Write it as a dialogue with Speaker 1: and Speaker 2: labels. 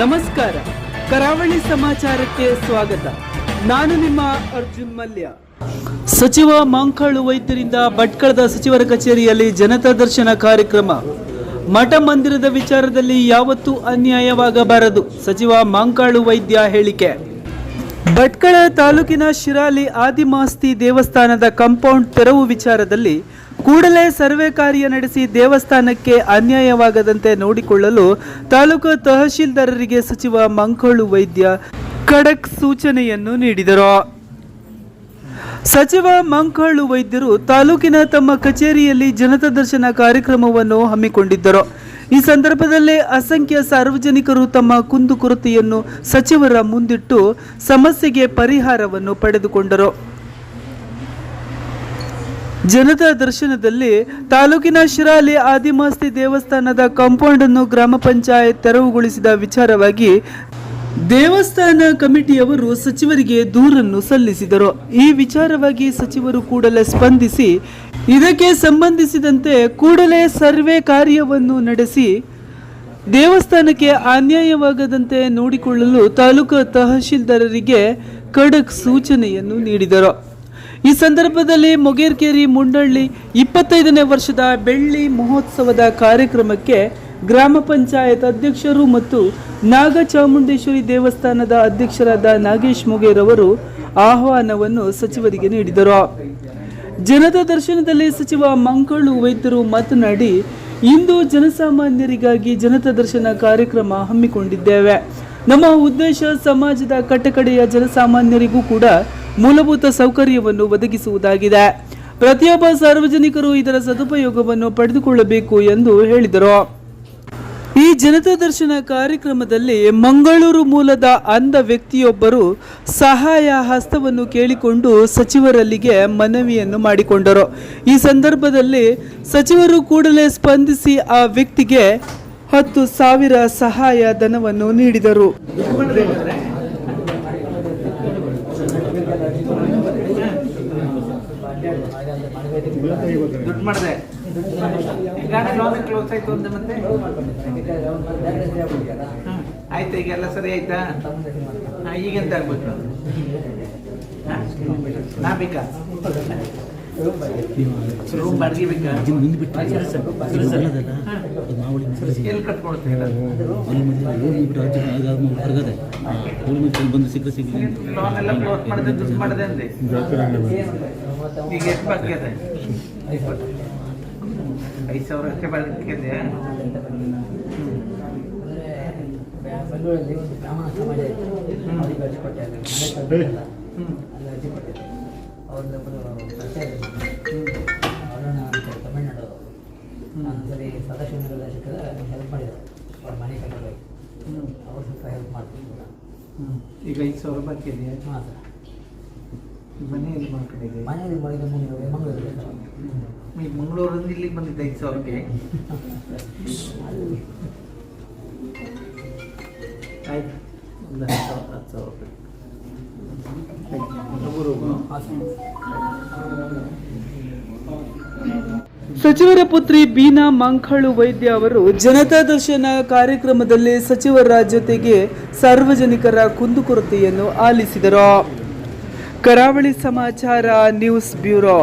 Speaker 1: ನಮಸ್ಕಾರ. ಕರಾವಳಿ ಸಮಾಚಾರಕ್ಕೆ ಸ್ವಾಗತ. ನಾನು ನಿಮ್ಮ ಅರ್ಜುನ್ ಮಲ್ಯ. ಸಚಿವ ಮಾಂಕಾಳು ವೈದ್ಯರಿಂದ ಭಟ್ಕಳದ ಸಚಿವರ ಕಚೇರಿಯಲ್ಲಿ ಜನತಾ ದರ್ಶನ ಕಾರ್ಯಕ್ರಮ. ಮಠ ಮಂದಿರದ ವಿಚಾರದಲ್ಲಿ ಯಾವತ್ತೂ ಅನ್ಯಾಯವಾಗಬಾರದು, ಸಚಿವ ಮಾಂಕಾಳು ವೈದ್ಯ ಹೇಳಿಕೆ. ಭಟ್ಕಳ ತಾಲೂಕಿನ ಶಿರಾಲಿ ಆದಿಮಾಸ್ತಿ ದೇವಸ್ಥಾನದ ಕಾಂಪೌಂಡ್ ತೆರವು ವಿಚಾರದಲ್ಲಿ ಕೂಡಲೇ ಸರ್ವೆ ಕಾರ್ಯ ನಡೆಸಿ ದೇವಸ್ಥಾನಕ್ಕೆ ಅನ್ಯಾಯವಾಗದಂತೆ ನೋಡಿಕೊಳ್ಳಲು ತಾಲೂಕು ತಹಶೀಲ್ದಾರರಿಗೆ ಸಚಿವ ಮಂಕೋಳು ವೈದ್ಯ ಖಡಕ್ ಸೂಚನೆಯನ್ನು ನೀಡಿದರು. ಸಚಿವ ಮಂಕೋಳು ವೈದ್ಯರು ತಾಲೂಕಿನ ತಮ್ಮ ಕಚೇರಿಯಲ್ಲಿ ಜನತಾ ದರ್ಶನ ಕಾರ್ಯಕ್ರಮವನ್ನು ಹಮ್ಮಿಕೊಂಡಿದ್ದರು. ಈ ಸಂದರ್ಭದಲ್ಲಿ ಅಸಂಖ್ಯ ಸಾರ್ವಜನಿಕರು ತಮ್ಮ ಕುಂದುಕೊರತೆಯನ್ನು ಸಚಿವರ ಮುಂದಿಟ್ಟು ಸಮಸ್ಯೆಗೆ ಪರಿಹಾರವನ್ನು ಪಡೆದುಕೊಂಡರು. ಜನತಾ ದರ್ಶನದಲ್ಲಿ ತಾಲೂಕಿನ ಶಿರಾಲಿ ಆದಿಮಾಸ್ತಿ ದೇವಸ್ಥಾನದ ಕಾಂಪೌಂಡ್ ಅನ್ನು ಗ್ರಾಮ ಪಂಚಾಯತ್ ತೆರವುಗೊಳಿಸಿದ ವಿಚಾರವಾಗಿ ದೇವಸ್ಥಾನ ಕಮಿಟಿಯವರು ಸಚಿವರಿಗೆ ದೂರನ್ನು ಸಲ್ಲಿಸಿದರು. ಈ ವಿಚಾರವಾಗಿ ಸಚಿವರು ಕೂಡಲೇ ಸ್ಪಂದಿಸಿ, ಇದಕ್ಕೆ ಸಂಬಂಧಿಸಿದಂತೆ ಕೂಡಲೇ ಸರ್ವೆ ಕಾರ್ಯವನ್ನು ನಡೆಸಿ, ದೇವಸ್ಥಾನಕ್ಕೆ ಅನ್ಯಾಯವಾಗದಂತೆ ನೋಡಿಕೊಳ್ಳಲು ತಾಲೂಕು ತಹಶೀಲ್ದಾರರಿಗೆ ಖಡಕ್ ಸೂಚನೆಯನ್ನು ನೀಡಿದರು. ಈ ಸಂದರ್ಭದಲ್ಲಿ ಮೊಗೇರ್ಕೇರಿ, ಮುಂಡಳ್ಳಿ ಇಪ್ಪತ್ತೈದನೇ ವರ್ಷದ ಬೆಳ್ಳಿ ಮಹೋತ್ಸವದ ಕಾರ್ಯಕ್ರಮಕ್ಕೆ ಗ್ರಾಮ ಪಂಚಾಯತ್ ಅಧ್ಯಕ್ಷರು ಮತ್ತು ನಾಗಚಾಮುಂಡೇಶ್ವರಿ ದೇವಸ್ಥಾನದ ಅಧ್ಯಕ್ಷರಾದ ನಾಗೇಶ್ ಮೊಗೇರ್ ಅವರು ಆಹ್ವಾನವನ್ನು ಸಚಿವರಿಗೆ ನೀಡಿದರು. ಜನತಾ ದರ್ಶನದಲ್ಲಿ ಸಚಿವ ಮಂಕಳು ವೈದ್ಯರು ಮಾತನಾಡಿ, ಇಂದು ಜನಸಾಮಾನ್ಯರಿಗಾಗಿ ಜನತಾ ದರ್ಶನ ಕಾರ್ಯಕ್ರಮ ಹಮ್ಮಿಕೊಂಡಿದ್ದೇವೆ. ನಮ್ಮ ಉದ್ದೇಶ ಸಮಾಜದ ಕಟ್ಟಕಡೆಯ ಜನಸಾಮಾನ್ಯರಿಗೂ ಕೂಡ ಮೂಲಭೂತ ಸೌಕರ್ಯವನ್ನು ಒದಗಿಸುವುದಾಗಿದೆ. ಪ್ರತಿಯೊಬ್ಬ ಸಾರ್ವಜನಿಕರು ಇದರ ಸದುಪಯೋಗವನ್ನು ಪಡೆದುಕೊಳ್ಳಬೇಕು ಎಂದು ಹೇಳಿದರು. ಈ ಜನತಾ ದರ್ಶನ ಕಾರ್ಯಕ್ರಮದಲ್ಲಿ ಮಂಗಳೂರು ಮೂಲದ ಅಂಧ ವ್ಯಕ್ತಿಯೊಬ್ಬರು ಸಹಾಯ ಹಸ್ತವನ್ನು ಕೇಳಿಕೊಂಡು ಸಚಿವರಲ್ಲಿಗೆ ಮನವಿಯನ್ನು ಮಾಡಿಕೊಂಡರು. ಈ ಸಂದರ್ಭದಲ್ಲಿ ಸಚಿವರು ಕೂಡಲೇ ಸ್ಪಂದಿಸಿ ಆ ವ್ಯಕ್ತಿಗೆ ಹತ್ತು ಸಾವಿರ ಸಹಾಯ ಧನವನ್ನು ನೀಡಿದರು.
Speaker 2: ದುಡ್ಡು ಮಾಡಿದೆ. ಕ್ಲೋಸ್ ಆಯ್ತು ಅಂತ ಮತ್ತೆ? ಆಯ್ತು, ಈಗ ಎಲ್ಲ ಸರಿ ಆಯ್ತಾ? ಈಗ ಈಗೆಂತ ಆಗ್ಬೇಕು? ನಾ ಬೇಕಾ? ರೂಮ್ ಬಾಡಿಗೆ ಬೇಕಾ
Speaker 3: ಬಂದು ಸಿಕ್ಕರೆ ಸಿಗಲಿ
Speaker 2: ಲೋನ್ ಎಲ್ಲ ಕ್ಲೋಸ್ ಮಾಡಿದೆ ದುಡ್ಡು ಮಾಡಿದೆ ಅಂದೆ ಈಗ ಎಷ್ಟು ಬಾಕಿ ಐದು ಸಾವಿರ ಅಷ್ಟೇ ಬಾಕಿ ಇದೆ
Speaker 4: ಬೆಂಗಳೂರಲ್ಲಿ ಒಂದು ಸಮಾಜ ಅರ್ಜಿ ಕೊಟ್ಟೆ ಅರ್ಜಿ ಕೊಟ್ಟಿದ್ದೆ ಅವ್ರದ್ದೊಬ್ಬರು ಪರಿಚಯ ನಾನು ಸರಿ ಸದಾಶಿವನಗರ ಸಿಕ್ಕಿದ್ರೆ ಹೆಲ್ಪ್ ಮಾಡಿದ್ರು. ಅವ್ರ ಮನೆ ಕಟ್ಟಬೇಕು
Speaker 2: ಹ್ಞೂ
Speaker 4: ಅವ್ರು ಸ್ವಲ್ಪ ಹೆಲ್ಪ್ ಮಾಡ್ತಿದ್ರು
Speaker 2: ಹ್ಞೂ ಈಗ ಐದು ಸಾವಿರ ರೂಪಾಯಿ ಕೇಳಿ
Speaker 4: ಹಾಂ ಸರ್.
Speaker 2: ಮನೆಯಲ್ಲಿ ಮಾಡ್ಕೊಂಡಿದ್ದೆ
Speaker 4: ಮನೆಯಲ್ಲಿ ಮಾಡಿದ ಮುಂದೆ ಮಂಗಳೂರಲ್ಲಿ
Speaker 2: ಈಗ ಮಂಗಳೂರಿಂದ ಇಲ್ಲಿಗೆ ಬಂದಿದ್ದೆ ಐದು ಸಾವಿರಕ್ಕೆ. ಆಯ್ತು. ಒಂದು ಹತ್ತು ಸಾವಿರ ಹತ್ತು ಸಾವಿರ ರೂಪಾಯಿ. ಆಯ್ತು. ತಗೋರು ಹೋಗು.
Speaker 4: ಹಾಂ ಸರ್.
Speaker 1: ಸಚಿವರ ಪುತ್ರಿ ಬೀನಾ ಮಂಖಳು ವೈದ್ಯ ಅವರು ಜನತಾ ದರ್ಶನ ಕಾರ್ಯಕ್ರಮದಲ್ಲಿ ಸಚಿವರ ಜೊತೆಗೆ ಸಾರ್ವಜನಿಕರ ಕುಂದುಕೊರತೆಯನ್ನು ಆಲಿಸಿದರು. ಕರಾವಳಿ ಸಮಾಚಾರ ನ್ಯೂಸ್ ಬ್ಯೂರೋ.